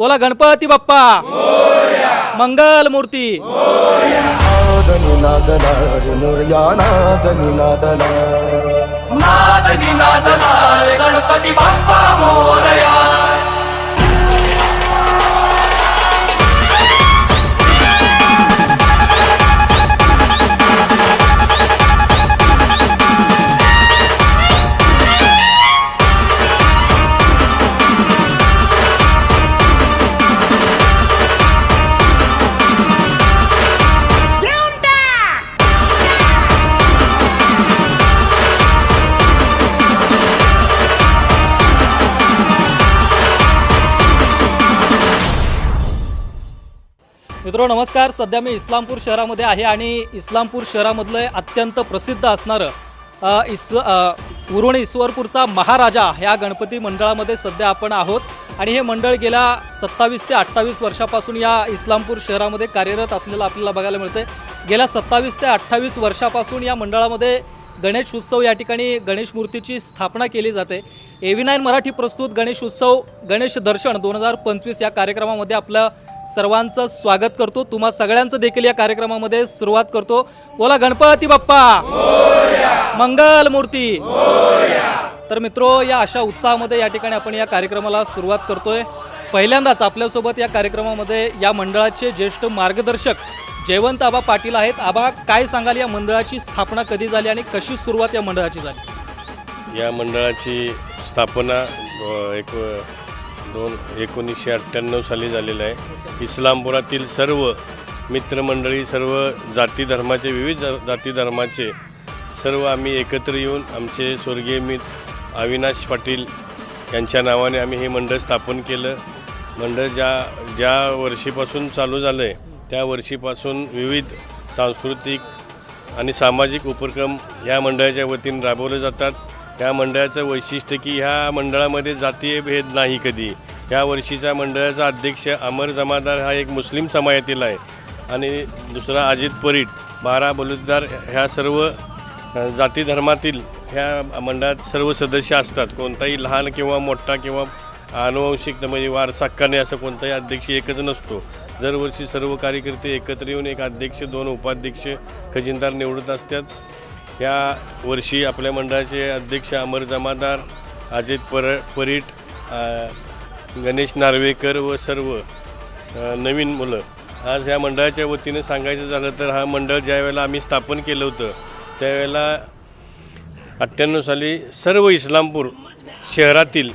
बोला गणपती बाप्पा. मंगल मूर्ती. गणपती बाप्पा मोरया. मित्रो नमस्कार. सध्या मी इस्लामपूर शहरामध्ये आहे आणि इस्लामपूर शहरामधलं अत्यंत प्रसिद्ध असणारं इस अ, उरुण ईश्वरपूरचा महाराजा ह्या गणपती मंडळामध्ये सध्या आपण आहोत. आणि हे मंडळ गेल्या सत्तावीस ते अठ्ठावीस वर्षापासून या इस्लामपूर शहरामध्ये कार्यरत असलेलं आपल्याला बघायला मिळते गेल्या सत्तावीस ते अठ्ठावीस वर्षापासून या मंडळामध्ये गणेश उत्सव या ठिकाणी गणेश मूर्तीची स्थापना केली जाते. एव्ही नाईन मराठी प्रस्तुत गणेश उत्सव गणेश दर्शन दोन हजार पंचवीस या कार्यक्रमामध्ये आपलं सर्वांचं स्वागत करतो. तुम्हा सगळ्यांचं देखील या कार्यक्रमामध्ये सुरुवात करतो. बोला गणपती बाप्पा! मंगल मूर्ती! तर मित्रो या अशा उत्साहामध्ये या ठिकाणी आपण या कार्यक्रमाला सुरुवात करतोय. पहिल्यांदाच आपल्यासोबत या कार्यक्रमामध्ये या मंडळाचे ज्येष्ठ मार्गदर्शक जयवंत आबा पाटील आहेत. आबा काय सांगाल? या मंडळाची स्थापना कधी झाली आणि कशी सुरुवात या मंडळाची झाली? या मंडळाची स्थापना एक दोन एकोणीसशे अठ्ठ्याण्णव साली झालेलं आहे. इस्लामपुरातील सर्व मित्रमंडळी सर्व जाती धर्माचे विविध जाती धर्माचे सर्व आम्ही एकत्र येऊन आमचे स्वर्गीय मित अविनाश पाटील यांच्या नावाने आम्ही हे मंडळ स्थापन केलं. मंडळ ज्या ज्या वर्षीपासून चालू झालं आहे त्या वर्षीपासून विविध सांस्कृतिक आणि सामाजिक उपक्रम या मंडळाच्या वतीनं राबवले जातात. ह्या मंडळाचं वैशिष्ट्य की ह्या मंडळामध्ये जातीय भेद नाही कधी. या वर्षीच्या मंडळाचा अध्यक्ष अमर जमादार हा एक मुस्लिम समाजातील आहे. आणि दुसरा अजित परीट बारा बलुतदार ह्या सर्व जाती धर्मातील ह्या मंडळात सर्व सदस्य असतात. कोणताही लहान किंवा मोठा किंवा अनुवंशिक म्हणजे वारसाक्काने असं कोणताही अध्यक्ष एकच नसतो. दरवर्षी सर्व कार्यकर्ते एकत्र येऊन एक अध्यक्ष दोन उपाध्यक्ष खजिनदार निवडत असतात. या वर्षी आपल्या मंडळाचे अध्यक्ष अमर जमादार अजित पर परीट गणेश नार्वेकर व सर्व नवीन मुलं. आज ह्या मंडळाच्या वतीनं सांगायचं झालं तर हा मंडळ ज्या वेळेला आम्ही स्थापन केलं होतं त्यावेळेला अठ्ठ्याण्णव साली सर्व इस्लामपूर शहरातील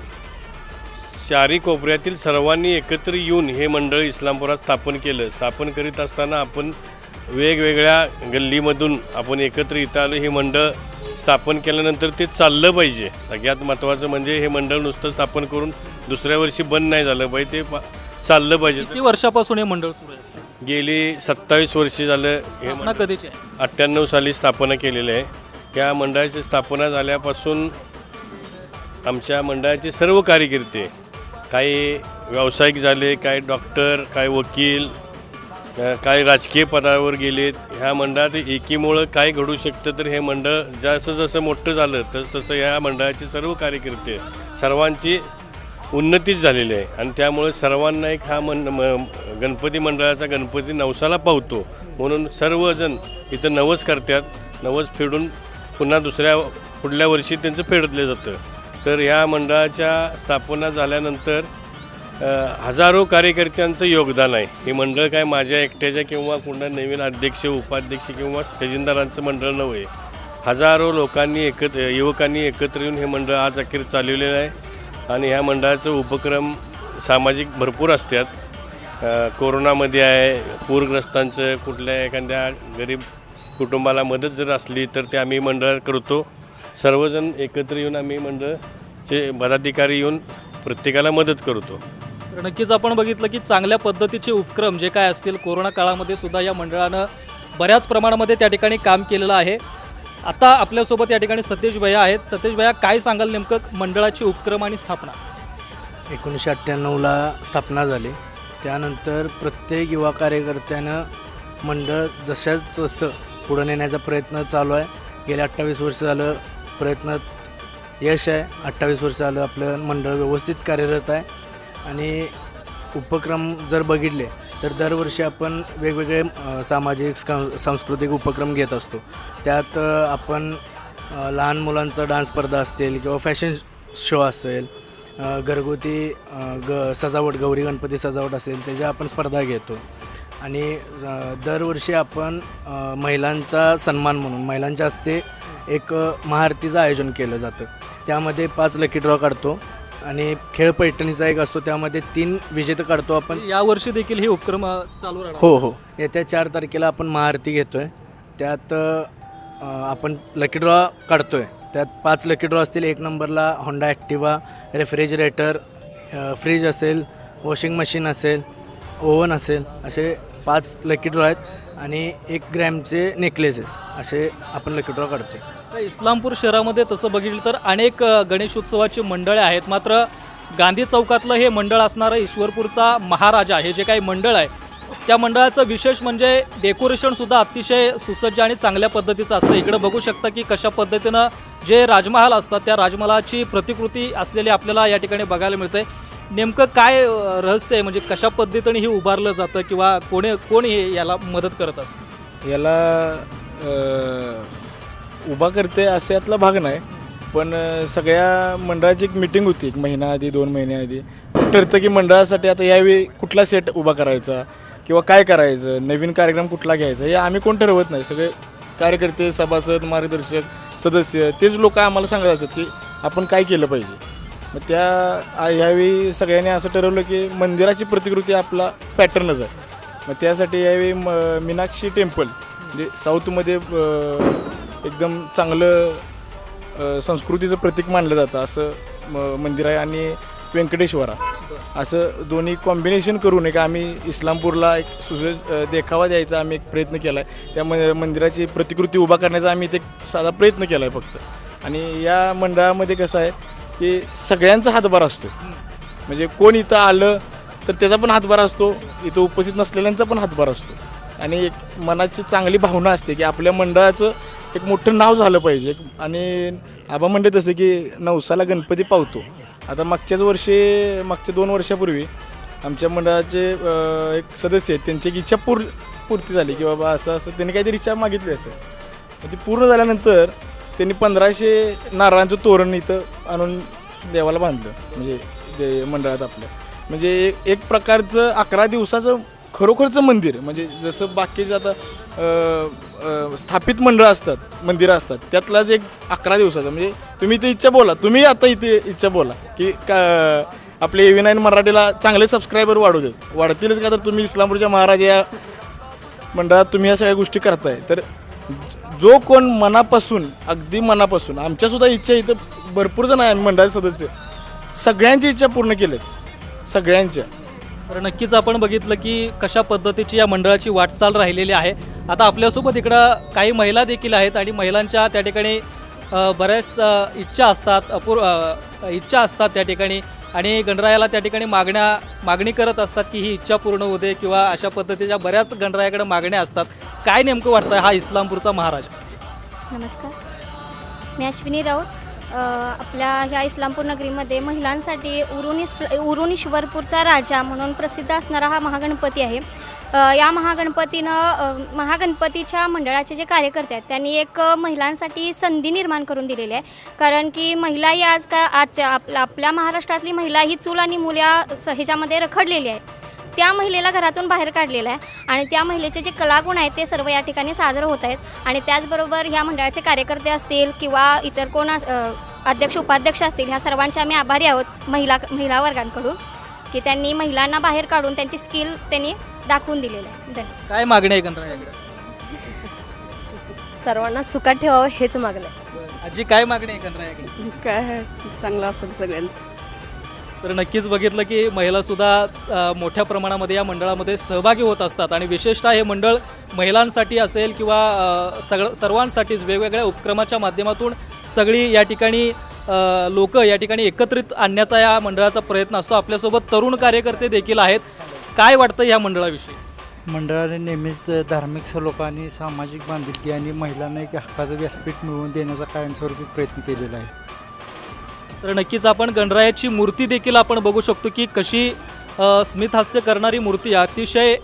चारी कोपऱ्यातील सर्वांनी एकत्र येऊन हे मंडळ इस्लामपुरात स्थापन केलं. स्थापन करीत असताना आपण वेगवेगळ्या गल्लीमधून आपण एकत्र इथं आलो. हे मंडळ स्थापन केल्यानंतर ते चाललं पाहिजे. सगळ्यात महत्त्वाचं म्हणजे हे मंडळ नुसतं स्थापन करून दुसऱ्या वर्षी बंद नाही झालं पाहिजे. ते चाललं पाहिजे. किती वर्षापासून हे मंडळ सुरू आहे? गेली सत्तावीस वर्षी झालं हे कधीची अठ्ठ्याण्णव साली स्थापना केलेली आहे. त्या मंडळाची स्थापना झाल्यापासून आमच्या मंडळाचे सर्व कार्यकर्ते काही व्यावसायिक झाले काही डॉक्टर काही वकील काही राजकीय पदावर गेलेत. ह्या मंडळात एकीमुळं काय घडू शकतं तर हे मंडळ जसं जसं मोठं झालं तस तसं ह्या मंडळाचे सर्व कार्यकर्ते सर्वांची उन्नतीच झालेली आहे. आणि त्यामुळे सर्वांना एक हा मन म- गणपती मंडळाचा गणपती नवसाला पावतो. म्हणून सर्वजण इथं नवस करतात. नवस फेडून पुन्हा दुसऱ्या पुढल्या वर्षी त्यांचं फेडतलं जातं. तर ह्या मंडळाच्या स्थापना झाल्यानंतर हजारो कार्यकर्त्यांचं योगदान आहे. हे मंडळ काय माझ्या एकट्याच्या किंवा कुणा नवीन अध्यक्ष उपाध्यक्ष किंवा खजिनदारांचं मंडळ नव्हे. हजारो लोकांनी एकत्र युवकांनी एकत्र येऊन हे मंडळ आज अखेर चालवलेलं आहे. आणि ह्या मंडळाचं उपक्रम सामाजिक भरपूर असतात. कोरोनामध्ये आहे पूरग्रस्तांचं कुठल्या एखाद्या गरीब कुटुंबाला मदत जर असली तर ते आम्ही मंडळ करतो. सर्वजण एकत्र येऊन आम्ही मंडळचे पदाधिकारी येऊन प्रत्येकाला मदत करतो. तर नक्कीच आपण बघितलं की चांगल्या पद्धतीचे उपक्रम जे काय असतील कोरोना काळामध्ये सुद्धा या मंडळानं बऱ्याच प्रमाणामध्ये त्या ठिकाणी काम केलेलं आहे. आता आपल्यासोबत या ठिकाणी सतीश भैया आहेत. सतीश भैया काय सांगाल नेमकं मंडळाची उपक्रम आणि स्थापना? एकोणीसशे अठ्ठ्याण्णवला स्थापना झाली. त्यानंतर प्रत्येक युवा कार्यकर्त्यानं मंडळ जशाच तसं पुढं नेण्याचा प्रयत्न चालू आहे. गेल्या अठ्ठावीस वर्ष झालं प्रयत्नात यश आहे. अठ्ठावीस वर्ष आलं आपलं मंडळ व्यवस्थित कार्यरत आहे. आणि उपक्रम जर बघितले तर दरवर्षी आपण वेगवेगळे सामाजिक सांस्कृतिक उपक्रम घेत असतो. त्यात आपण लहान मुलांचा डान्स स्पर्धा असतील किंवा फॅशन शो असेल घरगुती ग सजावट गौरी गणपती सजावट असेल त्याच्या आपण स्पर्धा घेतो. आणि दरवर्षी आपण महिलांचा सन्मान म्हणून महिलांच्या हस्ते एक महाआरतीचं आयोजन केलं जातं. त्यामध्ये पाच लकी ड्रॉ काढतो आणि खेळ पैठणीचा एक असतो त्यामध्ये तीन विजेते काढतो आपण. या वर्षी देखील हे उपक्रम अ, चालू राहणार. हो हो. येत्या चार तारखेला आपण महाआरती घेतो आहे त्यात अ, आपण लकी ड्रॉ काढतो आहे त्यात पाच लकी ड्रॉ असतील. एक नंबरला होंडा ॲक्टिवा रेफ्रिजरेटर फ्रीज असेल वॉशिंग मशीन असेल ओव्हन असेल असे पाच लकी ड्रॉ आहेत. आणि एक ग्रॅमचे नेकलेसेस असे आपण लकी ड्रॉ काढतो इस्लामपूर शहरामध्ये तसं बघितलं तर अनेक अ, गणेशोत्सवाची मंडळे आहेत. मात्र गांधी चौकातलं हे मंडळ असणारं ईश्वरपूरचा महाराजा हे जे काही मंडळ आहे त्या मंडळाचं विशेष म्हणजे डेकोरेशनसुद्धा अतिशय सुसज्ज आणि चांगल्या पद्धतीचं असतं. इकडं बघू शकता की कशा पद्धतीनं जे राजमहाल असतात त्या राजमहालाची प्रतिकृती असलेली आपल्याला या ठिकाणी बघायला मिळते. नेमकं काय रहस्य आहे? म्हणजे कशा पद्धतीने हे उभारलं जातं किंवा कोणी कोण हे याला मदत करत असतं? याला अ, उभा करते असे यातला भाग नाही. पण अ, सगळ्या मंडळाची एक मिटिंग होती एक महिना आधी दोन महिने आधी. ठरतं की मंडळासाठी आता यावेळी कुठला सेट उभा करायचा किंवा काय करायचं नवीन कार्यक्रम कुठला घ्यायचा हे आम्ही कोण ठरवत नाही. सगळे कार्यकर्ते सभासद मार्गदर्शक सदस्य तेच लोक आम्हाला सांगत असतात की आपण काय केलं पाहिजे. मग त्या आ- यावेळी सगळ्यांनी असं ठरवलं की मंदिराची प्रतिकृती आपला पॅटर्नच आहे. मग त्यासाठी यावेळी म मीनाक्षी टेम्पल म्हणजे साऊथमध्ये अ, एकदम चांगलं अ, संस्कृतीचं प्रतीक मानलं जातं असं म मंदिर आहे आणि व्यंकटेश्वरा. असं दोन्ही कॉम्बिनेशन करून एक आम्ही इस्लामपूरला एक सुसज अ, देखावा द्यायचा आम्ही एक प्रयत्न केला आहे त्या म मंदिराची प्रतिकृती उभा करण्याचा आम्ही इथे एक साधा प्रयत्न केला आहे फक्त. आणि या मंडळामध्ये कसं आहे की सगळ्यांचा हातभार असतो. म्हणजे कोण इथं आलं तर त्याचा पण हातभार असतो इथं उपस्थित नसलेल्यांचा पण हातभार असतो. आणि एक मनाची चांगली भावना असते की आपल्या मंडळाचं एक मोठं नाव झालं पाहिजे. आणि आबा म्हणले तसं की नवसाला गणपती पावतो. आता मागच्याच वर्षी मागच्या दोन वर्षापूर्वी आमच्या मंडळाचे एक सदस्य आहेत त्यांची एक इच्छा पूर पूर्ती झाली की बाबा असं असं त्यांनी काहीतरी इच्छा मागितली असेल ती पूर्ण झाल्यानंतर त्यांनी पंधराशे नारळांचं तोरण इथं आणून देवाला बांधलं. म्हणजे दे मंडळात आपल्या म्हणजे एक- एक प्रकारचं अकरा दिवसाचं खरोखरचं मंदिर. म्हणजे जसं बाकीचं आता स्थापित मंडळं असतात मंदिरं असतात त्यातलाच एक अकरा दिवसाचं. म्हणजे तुम्ही इथे इच्छा बोला. तुम्ही आता इथे इच्छा बोला की का आपले एव्ही नाईन मराठीला चांगले सबस्क्रायबर वाढू देत. वाढतीलच का? तर तुम्ही इस्लामपूरच्या महाराज या मंडळात तुम्ही या सगळ्या गोष्टी करताय. तर जो कोण मनापासून अगदी मनापासून आमच्यासुद्धा इच्छा इथं भरपूर जण आहे मंडळ सदस्य. सगळ्यांची इच्छा पूर्ण केल्यात सगळ्यांच्या. तर नक्कीच आपण बघितलं की कशा पद्धतीची या मंडळाची वाटचाल राहिलेली आहे. आता आपल्यासोबत इकडं काही महिला देखील आहेत आणि महिलांच्या त्या ठिकाणी बऱ्याच इच्छा असतात अपूर इच्छा असतात त्या ठिकाणी. आणि गणरायाला त्या ठिकाणी मागण्या मागणी करत असतात की ही इच्छा पूर्ण होऊ दे किंवा अशा पद्धतीच्या बऱ्याच गणरायाकडे मागण्या असतात. काय नेमकं वाटतं हा इस्लामपूरचा महाराज? नमस्कार. मी अश्विनी राऊत. आपल्या ह्या इस्लामपूर नगरीमध्ये महिलांसाठी उरुण इस राजा म्हणून प्रसिद्ध असणारा हा महागणपती आहे. या महागणपतीनं महागणपतीच्या मंडळाचे जे कार्यकर्ते आहेत त्यांनी एक महिलांसाठी संधी निर्माण करून दिलेली आहे. कारण की महिला ही आज का आजच्या आपल्या आपल्या महाराष्ट्रातली महिला ही चूल आणि मुल्या ह्याच्यामध्ये रखडलेली आहे. त्या महिलेला घरातून बाहेर काढलेलं आहे आणि त्या महिलेचे जे कलागुण आहेत ते सर्व या ठिकाणी सादर होत आहेत. आणि त्याचबरोबर ह्या मंडळाचे कार्यकर्ते असतील किंवा इतर कोण अध्यक्ष उपाध्यक्ष असतील ह्या सर्वांचे आम्ही आभारी आहोत महिला महिला वर्गांकडून. की त्यांनी महिलांना बाहेर काढून त्यांची स्किल त्यांनी दाखवून दिलेलं आहे. धन्यवाद काय मागणी आहे सर्वांना सुखात ठेवावं हेच मागणं आहे. आजी काय मागणी आहे काय चांगलं असेल सगळ्यांचं. तर नक्कीच बघितलं की महिलासुद्धा अ, मोठ्या प्रमाणामध्ये या मंडळामध्ये सहभागी होत असतात आणि विशेषतः हे मंडळ महिलांसाठी असेल किंवा अ, सगळं सर्वांसाठीच वेगवेगळ्या उपक्रमाच्या माध्यमातून सगळी या ठिकाणी लोक या ठिकाणी एकत्रित आणण्याचा या मंडळाचा प्रयत्न असतो. आपल्यासोबत तरुण कार्यकर्ते देखील आहेत. काय वाटतं या मंडळाविषयी? मंडळाने नेहमीच धार्मिक सलोखा आणि सामाजिक बांधिलकी आणि महिलांना एक हक्काचं व्यासपीठ मिळवून देण्याचा कायमस्वरूपी प्रयत्न केलेला आहे. तर नक्कीच आपण गणरायाची मूर्ती देखील आपण बघू शकतो की कशी अ, स्मितहास्य करणारी मूर्ती अतिशय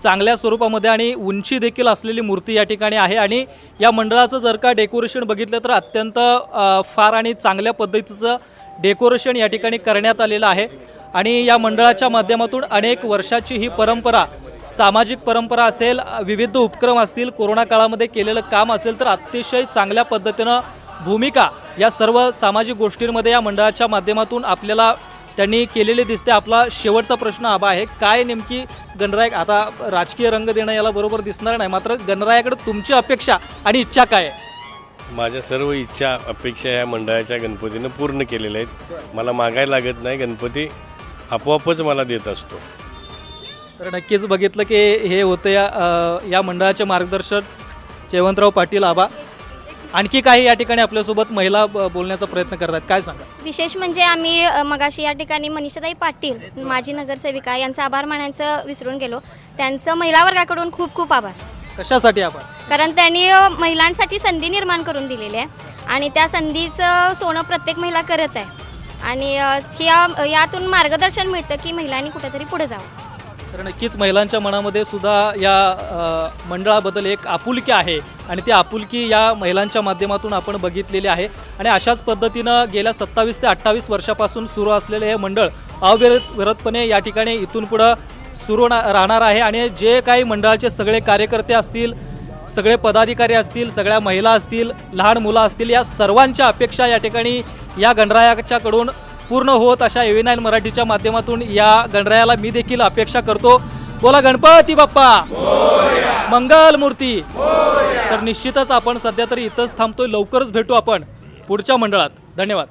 चांगल्या स्वरूपामध्ये आणि उंची देखील असलेली मूर्ती या ठिकाणी आहे आणि या मंडळाचं जर का डेकोरेशन बघितलं तर अत्यंत अ, फार आणि चांगल्या पद्धतीचं डेकोरेशन या ठिकाणी करण्यात आलेलं आहे. आणि या मंडळाच्या माध्यमातून अनेक वर्षाची ही परंपरा सामाजिक परंपरा असेल विविध उपक्रम असतील कोरोना काळामध्ये केलेलं काम असेल तर अतिशय चांगल्या पद्धतीनं भूमिका या सर्व सामाजिक गोष्टींमध्ये या मंडळाच्या माध्यमातून आपल्याला त्यांनी केलेली दिसते. आपला शेवटचा प्रश्न आबा आहे काय नेमकी गणरायाक आता राजकीय रंग देणं याला बरोबर दिसणार नाही मात्र गणरायाकडे तुमची अपेक्षा आणि इच्छा काय आहे? माझ्या सर्व इच्छा अपेक्षा ह्या मंडळाच्या गणपतीनं पूर्ण केलेल्या आहेत. मला मागायला लागत नाही गणपती. आपोआपच मला देत असतो. तर नक्कीच बघितलं की हे होतं या अ, या मंडळाचे मार्गदर्शक जयवंतराव पाटील आबा. आणखी काही या ठिकाणी आपल्यासोबत महिला ब- बोलण्याचा प्रयत्न करतात. काय सांगा? विशेष म्हणजे आम्ही अ, मगाशी या ठिकाणी मनीषाताई पाटील माजी नगरसेविका यांचा आभार मानायचं विसरून गेलो. त्यांचं महिला वर्गाकडून खूप खूप आभार. कशासाठी आपण कारण त्यांनी अ, महिलांसाठी संधी निर्माण करून दिलेली आहे. आणि त्या संधीचं सोनं प्रत्येक महिला करत आहे. आणि या यातून मार्गदर्शन मिळतं की महिलांनी कुठेतरी पुढे जावं. तर नक्कीच महिलांच्या मनामध्ये सुद्धा या मंडळाबद्दल एक आपुलकी आहे आणि ती आपुलकी या महिलांच्या माध्यमातून आपण बघितलेली आहे. आणि अशाच पद्धतीनं गेल्या सत्तावीस ते अठ्ठावीस वर्षापासून सुरू असलेले हे मंडळ अविरत विरतपणे या ठिकाणी इथून पुढं सुरू राहणार आहे. आणि जे काही मंडळाचे सगळे कार्यकर्ते असतील सगळे पदाधिकारी असतील सगळ्या महिला असतील लहान मुलं असतील या सर्वांच्या अपेक्षा या ठिकाणी या गणरायाच्याकडून पूर्ण होत अशा एव्ही नाईन मराठीच्या माध्यमातून या गणरायाला मी देखील अपेक्षा करतो. बोला गणपती बाप्पा. मंगल मूर्ती. तर निश्चितच आपण सध्या तरी इथंच थांबतोय. लवकरच भेटू आपण पुढच्या मंडळात. धन्यवाद.